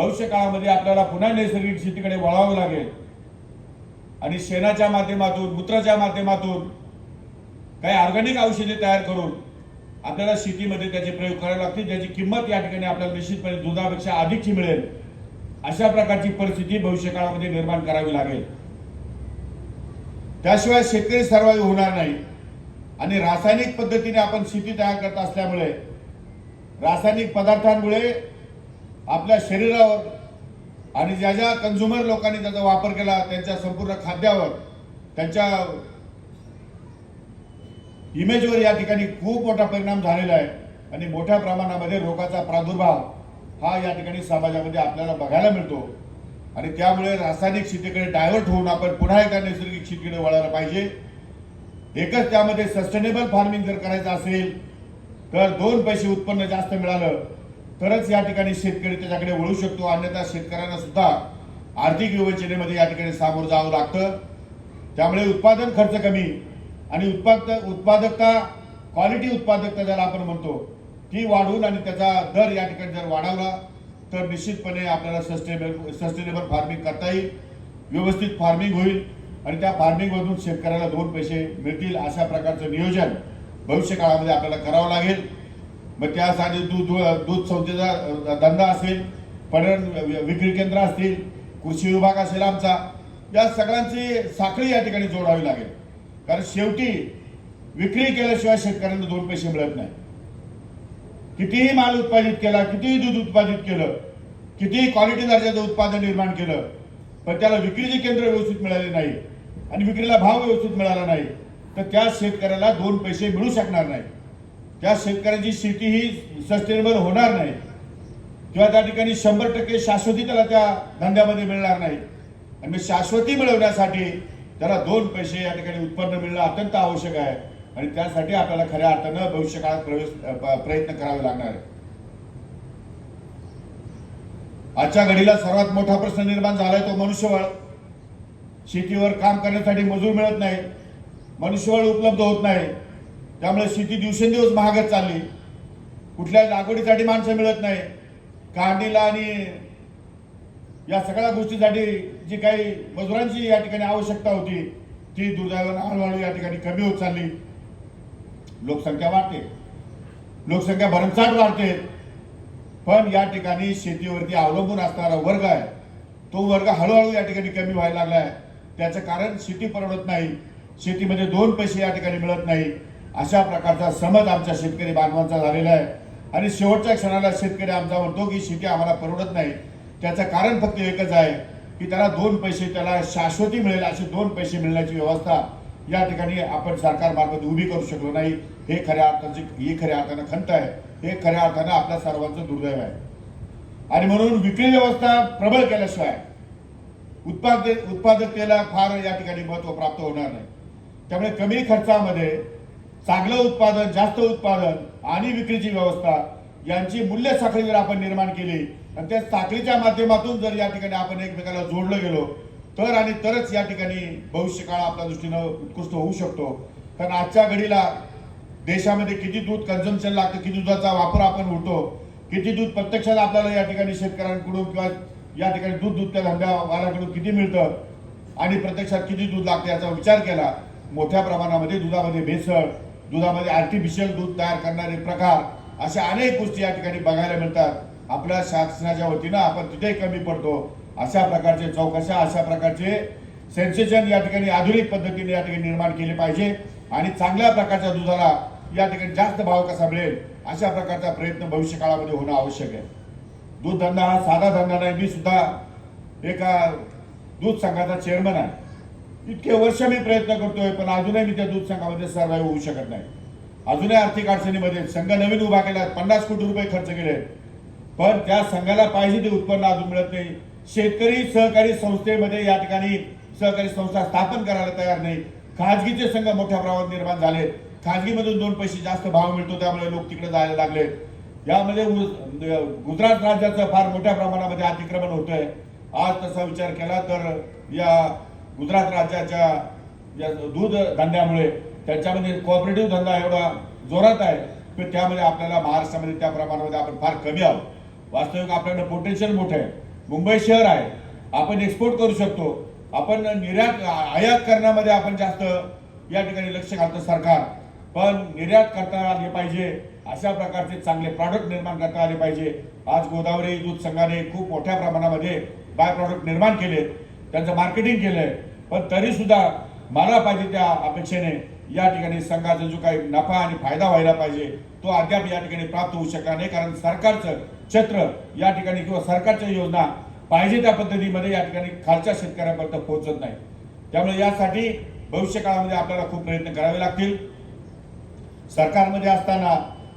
भविष्य काळामध्ये आपल्याला पुन्हा नैसर्गिक शेतीकडे वळावं लागेल. आणि शेणाच्या माध्यमातून मूत्राच्या माध्यमातून काही ऑर्गॅनिक औषधे तयार करून आपल्याला शेतीमध्ये त्याचे प्रयोग करावे लागतील ज्याची किंमत या ठिकाणी आपल्याला निश्चितपणे दुधापेक्षा अधिकची मिळेल. अशा प्रकारची परिस्थिती भविष्य काळामध्ये निर्माण करावी लागेल. त्याशिवाय शेतकरी सर्वाईव्ह होणार नाही. आणि रासायनिक पद्धतीने आपण शेती तयार करत असल्यामुळे रासायनिक पदार्थांमुळे आपल्या शरीरावर आणि ज्या ज्या कन्झ्युमर लोकांनी त्याचा वापर केला त्यांच्या संपूर्ण खाद्यावर त्यांच्या इमेजवर या ठिकाणी खूप मोठा परिणाम झालेला आहे. आणि मोठ्या प्रमाणामध्ये रोगाचा प्रादुर्भाव हा या ठिकाणी समाजामध्ये आपल्याला बघायला मिळतो. आणि त्यामुळे रासायनिक शेतीकडे डायव्हर्ट होऊन आपण पुन्हा एका नैसर्गिक शेतीकडे वळायला पाहिजे. एकच त्यामध्ये सस्टेनेबल फार्मिंग जर करायचं असेल तर दोन पैसे उत्पन्न जास्त मिळालं तरच या ठिकाणी शेतकरी त्याच्याकडे वळू शकतो. अन्यथा शेतकऱ्यांना सुद्धा आर्थिक विवेचनेमध्ये या ठिकाणी सामोरं जावं लागतं. त्यामुळे उत्पादन खर्च कमी आणि उत्पाद उत्पादकता क्वालिटी उत्पादकता ज्याला आपण म्हणतो ती वाढवून आणि त्याचा दर या ठिकाणी जर वाढवला तर निश्चितपणे आपल्याला सस्टेनेबल सस्टेनेबल फार्मिंग करता येईल. व्यवस्थित फार्मिंग होईल आणि त्या फार्मिंगमधून शेतकऱ्याला दोन पैसे मिळतील अशा प्रकारचं नियोजन भविष्य काळामध्ये आपल्याला करावं लागेल. मग त्यासाठी दूध दूध संस्थेचा धंदा असेल पर्यटन विक्री केंद्र असतील कृषी विभाग असेल आमचा या सगळ्यांची साखळी या ठिकाणी जोडावी लागेल. कारण शेवटी विक्री केल्याशिवाय शेतकऱ्यांना दोन पैसे मिळत नाही. कितीही माल उत्पादित केला कितीही दूध उत्पादित केलं कितीही क्वालिटी दर्जाचं उत्पादन निर्माण केलं पण त्याला विक्रीचे केंद्र व्यवस्थित मिळाले नाही आणि विक्रीला भाव व्यवस्थित मिळाला नाही तर त्या शेतकऱ्याला दोन पैसे मिळू शकणार नाही. त्या शेतकऱ्याची शेती ही सस्टेनेबल होणार नाही. किंवा त्या ठिकाणी शंभर टक्के शाश्वती त्याला त्या धंद्यामध्ये मिळणार नाही. आणि मग शाश्वती मिळवण्यासाठी त्याला दोन पैसे या ठिकाणी उत्पन्न मिळणं अत्यंत आवश्यक आहे. आणि त्यासाठी आपल्याला खऱ्या अर्थानं भविष्य काळात प्रवेश प्रयत्न करावे लागणार आहे आजच्या घडीला सर्वात मोठा प्रश्न निर्माण झालाय तो मनुष्यबळ. शेतीवर काम करण्यासाठी मजूर मिळत नाही. मनुष्यबळ उपलब्ध होत नाही. त्यामुळे शेती दिवसेंदिवस महागत चालली. कुठल्या लागवडीसाठी माणसं मिळत नाही. काढणीला आणि या सगळ्या गोष्टीसाठी जी काही मजुरांची या ठिकाणी आवश्यकता होती ती दुर्दैवानं हळूहळू या ठिकाणी कमी होत चालली. लोकसंख्या वाढते. लोकसंख्या भरमसाठ वाढते. पण या ठिकाणी शेतीवरती अवलंबून असणारा वर्ग आहे तो वर्ग हळूहळू या ठिकाणी कमी व्हायला लागला आहे त्याचं कारण शेती परवडत नाही. शेतीमध्ये दोन पैसे या ठिकाणी मिळत नाही. अशा प्रकारचा समज आमच्या शेतकरी बांधवांचा झालेला आहे. आणि शेवटच्या क्षणाला शेतकरी आमचा म्हणतो की शेती आम्हाला परवडत नाही. त्याचं कारण फक्त एकच आहे की त्याला दोन पैसे त्याला शाश्वती मिळेल असे दोन पैसे मिळण्याची व्यवस्था या ठिकाणी आपण सरकारमार्फत उभी करू शकलो नाही. हे खऱ्या अर्थाची ही खऱ्या अर्थानं खंत आहे. हे खऱ्या अर्थानं आपल्या सर्वांचं दुर्दैव आहे. आणि म्हणून विक्री व्यवस्था प्रबळ केल्याशिवाय उत्पादक उत्पादकतेला फार या ठिकाणी महत्त्व प्राप्त होणार नाही. त्यामुळे कमी खर्चामध्ये चांगलं उत्पादन जास्त उत्पादन आणि विक्रीची व्यवस्था यांची मूल्य साखळी जर आपण निर्माण केली. आणि त्या साखळीच्या माध्यमातून जर या ठिकाणी आपण एकमेकाला जोडलं गेलो तर आणि तरच या ठिकाणी भविष्य काळ आपल्या दृष्टीनं उत्कृष्ट होऊ शकतो. कारण आजच्या घडीला देशामध्ये किती दूध कन्झम्पन लागतं किती दुधाचा वापर आपण होतो किती दूध प्रत्यक्षात आपल्याला या ठिकाणी शेतकऱ्यांकडून किंवा या ठिकाणी दूध दूधच्या धंद्यावाल्याकडून किती मिळतं आणि प्रत्यक्षात किती दूध लागतं याचा विचार केला मोठ्या प्रमाणामध्ये दुधामध्ये भेसळ दुधामध्ये आर्टिफिशियल दूध तयार करणारे प्रकार अशा अनेक गोष्टी या ठिकाणी बघायला मिळतात. आपल्या शासनाच्या वतीनं आपण तिथेही कमी पडतो. अशा प्रकारचे चौकशा अशा प्रकारचे सेन्सेशन या ठिकाणी आधुनिक पद्धतीने या ठिकाणी निर्माण केले पाहिजे आणि चांगल्या प्रकारच्या दुधाला या ठिकाणी जास्त भाव कसा मिळेल अशा प्रकारचा प्रयत्न भविष्य काळामध्ये होणं आवश्यक आहे. दूध धंदा हा साधा धंदा नाही. मी सुद्धा एका दूध संघाचा चेअरमन आहे. इतके वर्ष मी प्रयत्न करतोय पण अजूनही मी त्या दूध संघामध्ये सर्वाईव्ह होऊ शकत नाही. अजूनही आर्थिक अडचणीमध्ये संघ नवीन उभा केला पन्नास कोटी रुपये खर्च केले. पण त्या संघाला पाहिजे ते उत्पन्न अजून मिळत नाही. शेतकरी सहकारी संस्थेमध्ये या ठिकाणी सहकारी संस्था स्थापन करायला तयार नाही. खाजगीचे संघ मोठ्या प्रमाणात निर्माण झाले. खाजगीमधून दोन पैसे जास्त भाव मिळतो त्यामुळे लोक तिकडे जायला लागले. यामध्ये म्हणजे गुजरात राज्याचं फार मोठ्या प्रमाणामध्ये अतिक्रमण होतंय. आज तसा विचार केला तर या गुजरात राज्याच्या या दूध धंद्यामुळे त्याच्यामध्ये कोऑपरेटिव्ह धंदा एवढा जोरात आहे की त्यामध्ये आपल्याला महाराष्ट्रामध्ये त्या प्रमाणामध्ये आपण फार कमी आहोत. वास्तविक आपल्याकडे पोटेन्शियल मोठं आहे. मुंबई शहर आहे. आपण एक्सपोर्ट करू शकतो. आपण निर्यात आयात करण्यामध्ये आपण जास्त या ठिकाणी लक्ष घालतं सरकार. पण निर्यात करता आले पाहिजे अशा प्रकारचे चांगले प्रॉडक्ट निर्माण करता आले पाहिजे. आज गोदावरी दूध संघाने खूप मोठ्या प्रमाणामध्ये बाय प्रॉडक्ट निर्माण केले त्यांचं मार्केटिंग केलं आहे पण तरी सुद्धा मला पाहिजे त्या अपेक्षेने. या ठिकाणी संघाचा जो काही नफा आणि फायदा व्हायला पाहिजे तो अद्याप या ठिकाणी प्राप्त होऊ शकला नाही. कारण सरकारचं क्षेत्र या ठिकाणी किंवा सरकारच्या योजना पाहिजे त्या पद्धतीमध्ये या ठिकाणी खालच्या शेतकऱ्यापर्यंत पोहोचत नाही. त्यामुळे यासाठी भविष्य काळामध्ये आपल्याला खूप प्रयत्न करावे लागतील. सरकारमध्ये असताना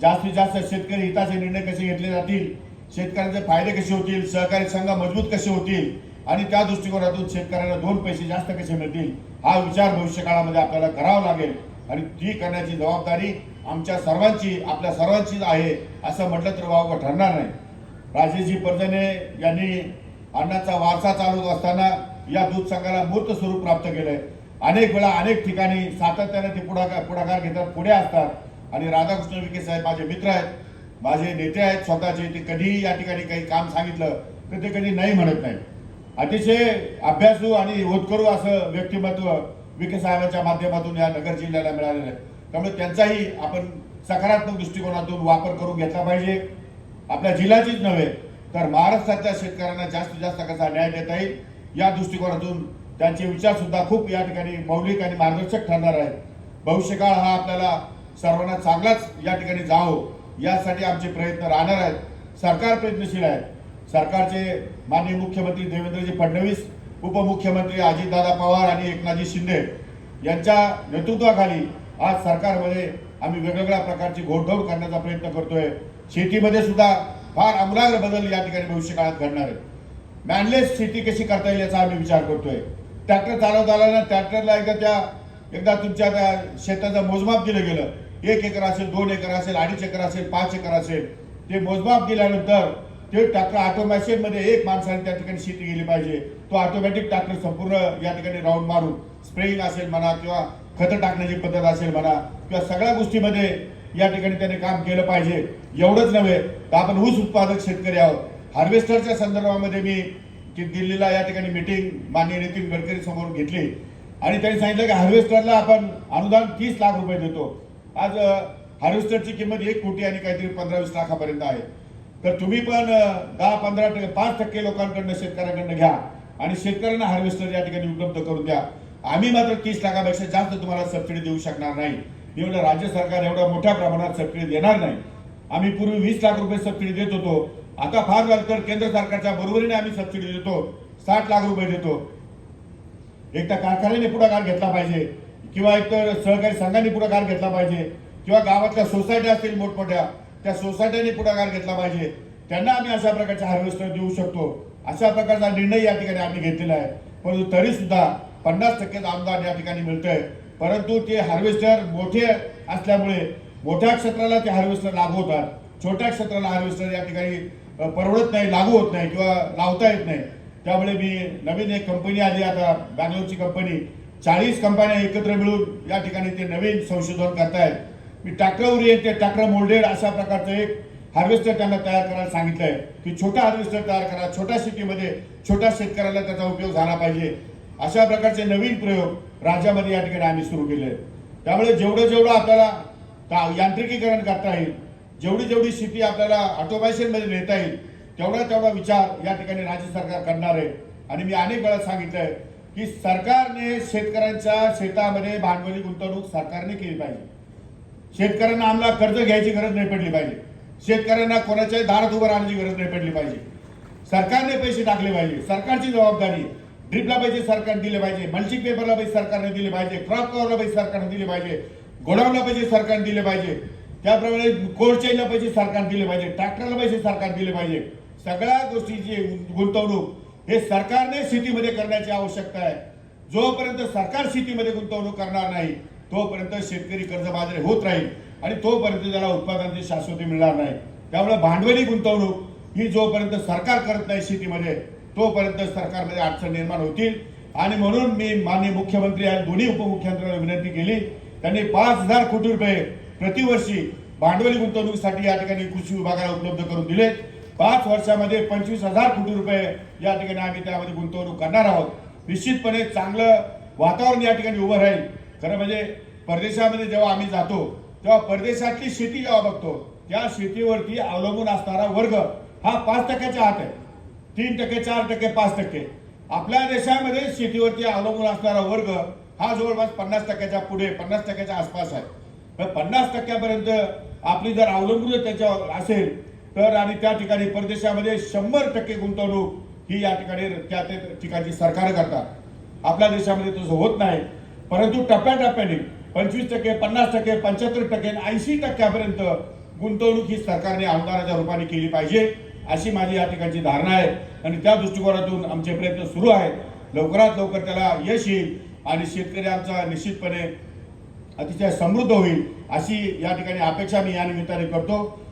जास्तीत जास्त शेतकरी हिताचे निर्णय कसे घेतले जातील? शेतकऱ्यांचे फायदे कसे होतील? सहकारी संघ मजबूत कसे होतील? आणि त्या दृष्टिकोनातून शेतकऱ्यांना दोन पैसे जास्त कसे मिळतील हा विचार भविष्य काळामध्ये आपल्याला करावा लागेल. आणि ती करण्याची जबाबदारी आमच्या सर्वांची आपल्या सर्वांचीच आहे असं म्हटलं तर वावगं ठरणार नाही. राजेशजी परजने यांनी अन्नाचा वारसा चालवत असताना या दूध संघाला मूर्त स्वरूप प्राप्त केलंय. अनेक वेळा अनेक ठिकाणी सातत्याने ते पुढाकार पुढाकार घेतात पुढे असतात. आणि राधाकृष्ण विखे साहेब माझे मित्र आहेत माझे नेते आहेत स्वतःचे ते कधीही या ठिकाणी काही काम सांगितलं तर ते कधी नाही म्हणत नाही अतिशय अभ्यासू आणि होतकरू असं व्यक्तिमत्व विखे साहेबांच्या माध्यमातून या नगर जिल्ह्याला मिळालेलं आहे. त्यामुळे त्यांचाही आपण सकारात्मक दृष्टिकोनातून वापर करून घेतला पाहिजे. आपल्या जिल्ह्याचीच नव्हे तर महाराष्ट्रातल्या शेतकऱ्यांना जास्तीत जास्त कसा न्याय देता येईल या दृष्टिकोनातून त्यांचे विचार सुद्धा खूप या ठिकाणी मौलिक आणि मार्गदर्शक ठरणार आहेत. भविष्यकाळ हा आपल्याला सर्वांना चांगलाच या ठिकाणी जावो यासाठी आमचे प्रयत्न राहणार आहेत. सरकार प्रयत्नशील आहे. सरकारचे माननीय मुख्यमंत्री देवेंद्रजी फडणवीस उपमुख्यमंत्री अजितदादा पवार आणि एकनाथजी शिंदे यांच्या नेतृत्वाखाली आज सरकारमध्ये आम्ही वेगवेगळ्या प्रकारची घोडदौड करण्याचा प्रयत्न करतोय. शेतीमध्ये सुद्धा फार अमराग्र बदल या ठिकाणी भविष्य काळात घडणार आहे मॅनलेस शेती कशी करता येईल याचा आम्ही विचार करतोय. ट्रॅक्टर चालवत आला ट्रॅक्टरला एकदा त्या एकदा तुमच्या त्या शेताचं मोजमाप दिलं गेलं. एक एकर असेल दोन एकर असेल अडीच एकर असेल पाच एकर असेल. ते मोजमाप दिल्यानंतर ते ट्रॅक्टर ऑटोमॅशनमध्ये एक माणसाने त्या ठिकाणी शेती गेली पाहिजे. तो ऑटोमॅटिक ट्रॅक्टर संपूर्ण या ठिकाणी राऊंड मारून स्प्रेइंग असेल म्हणा किंवा खतं टाकण्याची पद्धत असेल म्हणा किंवा सगळ्या गोष्टीमध्ये या ठिकाणी त्याने काम केलं पाहिजे. एवढंच नव्हे तर आपण ऊस उत्पादक शेतकरी आहोत. हार्वेस्टरच्या संदर्भामध्ये मी की दिल्लीला या ठिकाणी मीटिंग माननीय नितीन गडकरी समोर घेतली. आणि त्यांनी सांगितलं की हार्वेस्टरला आपण अनुदान तीस लाख रुपये देतो. आज हार्वेस्टरची किंमत एक कोटी आणि काहीतरी पंधरा वीस लाखापर्यंत आहे. तर तुम्ही पण दहा पंधरा टक्के पाच टक्के लोकांकडनं शेतकऱ्यांकडनं घ्या. आणि शेतकऱ्यांना हार्वेस्टर या ठिकाणी उपलब्ध करून द्या. आम्ही मात्र तीस लाखापेक्षा जास्त तुम्हाला सबसिडी देऊ शकणार नाही. एवढं राज्य सरकार एवढ्या मोठ्या प्रमाणात सबसिडी देणार नाही. आम्ही पूर्वी वीस लाख रुपये सबसिडी देत होतो. आता फार झालं तर केंद्र सरकारच्या बरोबरीने आम्ही सबसिडी देतो. साठ लाख रुपये देतो. एक तर कारखान्याने पुढाकार घेतला पाहिजे. किंवा एक तर सहकारी संघाने पुढाकार घेतला पाहिजे. किंवा गावातल्या सोसायट्या असतील मोठमोठ्या. त्या सोसायट्याने पुढाकार घेतला पाहिजे. त्यांना आम्ही अशा प्रकारचे हार्वेस्टर देऊ शकतो. अशा प्रकारचा निर्णय या ठिकाणी आम्ही घेतलेला आहे. परंतु तरी सुद्धा पन्नास टक्के आमदार या ठिकाणी मिळतंय. परंतु ते हार्वेस्टर मोठे असल्यामुळे मोठ्या क्षेत्राला ते हार्वेस्टर लागू होतात छोट्या क्षेत्राला हार्वेस्टर या ठिकाणी परवडत नाही लागू होत नाही किंवा लावता येत नाही. त्यामुळे मी नवीन एक कंपनी आली आता बँगलोरची कंपनी चाळीस कंपन्या एकत्र मिळून या ठिकाणी ते नवीन संशोधन करतायत. मी ट्रॅक्टरवर येते ट्रॅक्टर मोल्डेड अशा प्रकारचं एक हार्वेस्टर त्यांना तयार करायला सांगितलंय की छोटा हार्वेस्टर तयार करा छोट्या सिटीमध्ये छोट्या शेतकऱ्याला त्याचा उपयोग झाला पाहिजे. अशा प्रकारचे नवीन प्रयोग राज्यामध्ये या ठिकाणी आम्ही सुरू केले त्यामुळे जेवढं जेवढं आपल्याला यांत्रिकीकरण करता येईल जेवढी जेवढी शेती आपल्याला ऑटोमायशनमध्ये नेता येईल तेवढा तेवढा विचार या ठिकाणी राज्य सरकार करणार आहे. आणि मी अनेक वेळा सांगितलंय की सरकारने शेतकऱ्यांच्या शेतामध्ये भांडवली गुंतवणूक सरकारने केली पाहिजे. शेतकऱ्यांना आम्हाला कर्ज घ्यायची गरज नाही पडली पाहिजे. शेतकऱ्यांना कोणाच्याही दारात उभं राहण्याची गरज नाही पडली पाहिजे. सरकारने पैसे टाकले पाहिजे. सरकारची जबाबदारी. ड्रिपला पैसे सरकारने दिले पाहिजे. मल्चिंग पेपरला पैसे सरकारने दिले पाहिजे. क्रॉप कव्हरला पैसे सरकारने दिले पाहिजे. गोडाऊनला पैसे सरकारने दिले पाहिजे. त्याप्रमाणे कोल्ड चेनला पैसे सरकारने दिले पाहिजे. ट्रॅक्टरला पैसे सरकारने दिले पाहिजे. सगळ्या गोष्टीची गुंतवणूक हे सरकारने शेतीमध्ये करण्याची आवश्यकता आहे. जोपर्यंत सरकार शेतीमध्ये गुंतवणूक करणार नाही तोपर्यंत शेतकरी कर्जबाजारी होत राहील आणि तोपर्यंत त्याला उत्पादनाची शाश्वती मिळणार नाही. त्यामुळे भांडवली गुंतवणूक ही जोपर्यंत सरकार करत नाही शेतीमध्ये तोपर्यंत सरकारमध्ये अडचण निर्माण होतील. आणि म्हणून मी माननीय मुख्यमंत्री आणि दोन्ही उपमुख्यमंत्र्यांना विनंती केली त्यांनी पाच हजार कोटी रुपये प्रतिवर्षी भांडवली गुंतवणुकीसाठी या ठिकाणी कृषी विभागाला उपलब्ध करून दिले पाच वर्षामध्ये पंचवीस हजार कोटी रुपये या ठिकाणी आम्ही त्यामध्ये गुंतवणूक करणार आहोत. निश्चितपणे चांगलं वातावरण या ठिकाणी उभं राहील. खरं म्हणजे परदेशामध्ये जेव्हा आम्ही जातो तेव्हा परदेशातली शेती जेव्हा बघतो त्या शेतीवरती अवलंबून असणारा वर्ग हा पाच टक्क्याच्या आत आहे. तीन टक्के चार टक्के पाच टक्के. आपल्या देशामध्ये शेतीवरती अवलंबून असणारा वर्ग हा जवळपास पन्नास टक्क्याच्या पुढे पन्नास टक्क्याच्या आसपास आहे. तर पन्नास टक्क्यापर्यंत आपली जर अवलंबून त्याच्यावर असेल तर आणि त्या ठिकाणी परदेशामध्ये शंभर टक्के गुंतवणूक ही या ठिकाणी त्या ठिकाणची सरकार करतात. आपल्या देशामध्ये तसं होत नाही. परंतु टप्प्याटप्प्याने पंचवीस टक्के पन्नास टक्के पंच्याहत्तर टक्के ऐंशी टक्क्यापर्यंत गुंतवणूक ही सरकारने अनुदानाच्या रूपाने केली पाहिजे अशी माझी या ठिकाणची धारणा आहे. आणि त्या दृष्टिकोनातून आमचे प्रयत्न सुरू आहेत. लवकरात लवकर त्याला यश येईल आणि शेतकरी आमचा निश्चितपणे अतिशय समृद्ध होईल अशी या ठिकाणी अपेक्षा मी या निमित्ताने करतो.